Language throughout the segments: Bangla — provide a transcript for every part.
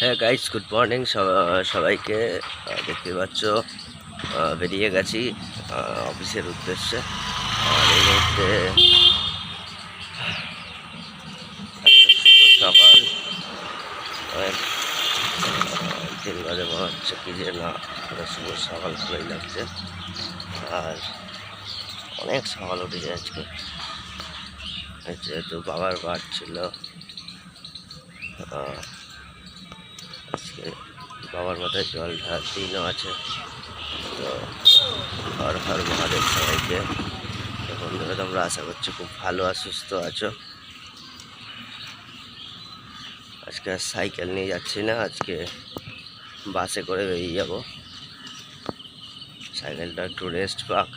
হ্যাঁ গাইজ গুড মর্নিং সবাইকে। দেখতে পাচ্ছ বেরিয়ে গেছি অফিসের উদ্দেশ্যে। আর এই মুহূর্তে সকাল। তিন বাজে মনে হচ্ছে, কি যে না শুভ সকাল ভালোই লাগছে। আর অনেক সকাল উঠেছে আজকে। যেহেতু বাবার বার ছিল বাবার মাথায় জল ঢালার দিনও আছে। তো হর হর মহাদেব সবাইকে। তো বন্ধুরা তোমরা আশা করছি খুব ভালো আর সুস্থ আছো। আজকে সাইকেল নিয়ে যাচ্ছি না আজকে বাসে করে বেরিয়ে যাব। সাইকেলটা একটু রেস্ট পাক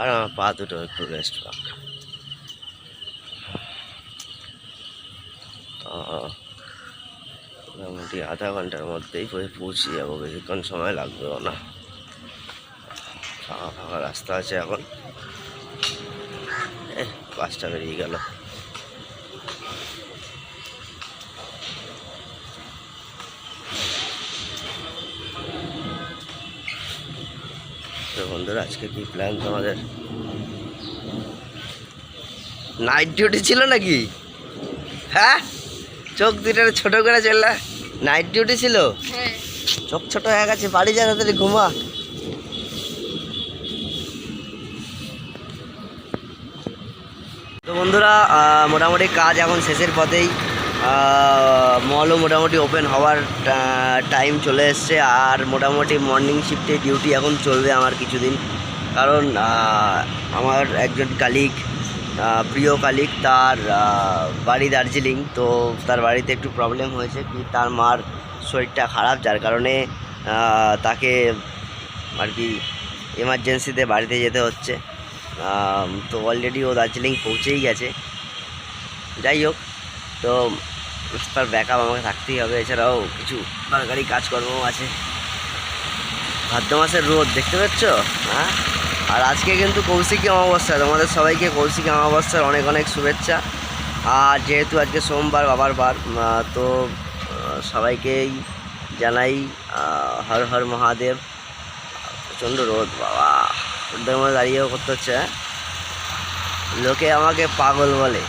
আর আমার পা দুটো একটু রেস্ট পাক। আহ, মোটামুটি আধা ঘণ্টার মধ্যেই পৌঁছে যাব, বেশিক্ষণ সময় লাগবেও না। ফাঁকা ফাঁকা রাস্তা আছে এখন। বাসটা বেরিয়ে গেল। তো বন্ধুরা, আজকে কি প্ল্যান তোমাদের? নাইট ডিউটি ছিল নাকি? হ্যাঁ? চোখ দুটো ছোট করে চললা। নাইট ডিউটি ছিল? হ্যাঁ। চোখ ছোট হয়ে গেছে বাড়ি যা তাড়াতাড়ি ঘুমা। তো বন্ধুরা মোটামুটি কাজ এখন শেষের পথেই। মলও মোটামুটি ওপেন হওয়ার টাইম চলে এসছে আর মোটামুটি মর্নিং শিফটে ডিউটি এখন চলবে আমার কিছুদিন। কারণ আমার একজন কালিক প্রিয় কালিক তার বাড়ি দার্জিলিং। তো তার বাড়িতে একটু প্রবলেম হয়েছে কি তার মার শরীরটা খারাপ, যার কারণে তাকে আর কি এমার্জেন্সিতে বাড়িতে যেতে হচ্ছে। তো অলরেডি ও দার্জিলিং পৌঁছেই গেছে। যাই হোক, তো তার ব্যাকআপ আমাকে থাকতেই হবে। এছাড়াও কিছু সরকারি কাজকর্মও আছে। ভাদ্র মাসের রোদ, দেখতে পাচ্ছ? হ্যাঁ? আর আজকে কিন্তু কৌশিকী অমাবস্যা, তোমাদের সবাইকে কৌশিকী অমাবস্যার অনেক অনেক শুভেচ্ছা। আর যেহেতু আজকে সোমবার, বাবার বার তো সবাইকেই জানাই হর হর মহাদেব। প্রচণ্ড রোদ, বাবা। রোদের মধ্যে দাঁড়িয়েও করতে হচ্ছে হ্যাঁ? লোকে আমাকে পাগল বলে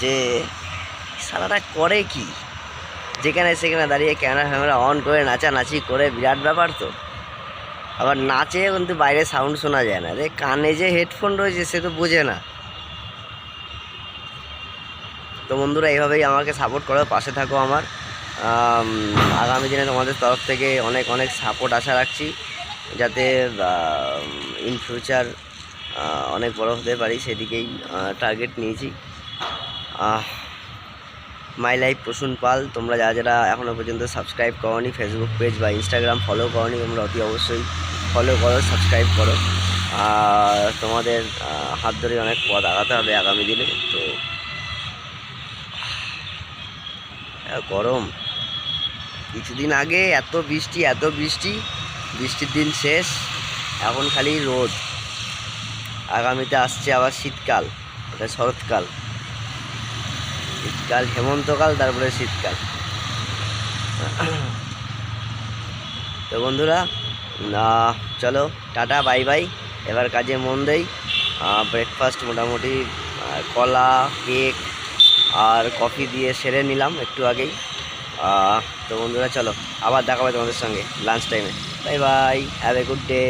যে, সারাটা করে কি? যেখানে সেখানে দাঁড়িয়ে ক্যামেরা ফ্যামেরা অন করে নাচানাচি করে, বিরাট ব্যাপার তো। আবার নাচে কিন্তু বাইরে সাউন্ড শোনা যায় না। রে কানে যে হেডফোন রয়েছে সে তো বোঝে না। তো বন্ধুরা, এইভাবেই আমাকে সাপোর্ট করো, পাশে থাকো আমার। আগামী দিনে তোমাদের তরফ থেকে অনেক অনেক সাপোর্ট আশা রাখছি, যাতে ইন ফিউচার অনেক বড় হতে পারি, সেদিকেই টার্গেট নিয়েছি। My life Prasun Pal. তোমরা যারা যারা এখনও পর্যন্ত সাবস্ক্রাইব করনি ফেসবুক পেজ বা ইনস্টাগ্রাম ফলো করনি, তোমরা অতি অবশ্যই ফলো করো সাবস্ক্রাইব করো। আর তোমাদের হাত ধরে অনেক পথ আগাতে হবে আগামী দিনে। তো গরম। কিছুদিন আগে এত বৃষ্টি এত বৃষ্টি, বৃষ্টির দিন শেষ। এখন খালি রোদ। আগামীতে আসছে আবার শীতকাল এটা শরৎকাল। শীতকাল, হেমন্তকাল, তারপরে শীতকাল। তো বন্ধুরা চলো, টাটা, বাই বাই। এবার কাজে মন দেই। ব্রেকফাস্ট মোটামুটি কলা কেক আর কফি দিয়ে সেরে নিলাম একটু আগেই। তো বন্ধুরা, চলো, আবার দেখা হবে তোমাদের সঙ্গে লাঞ্চ টাইমে bye bye have a good day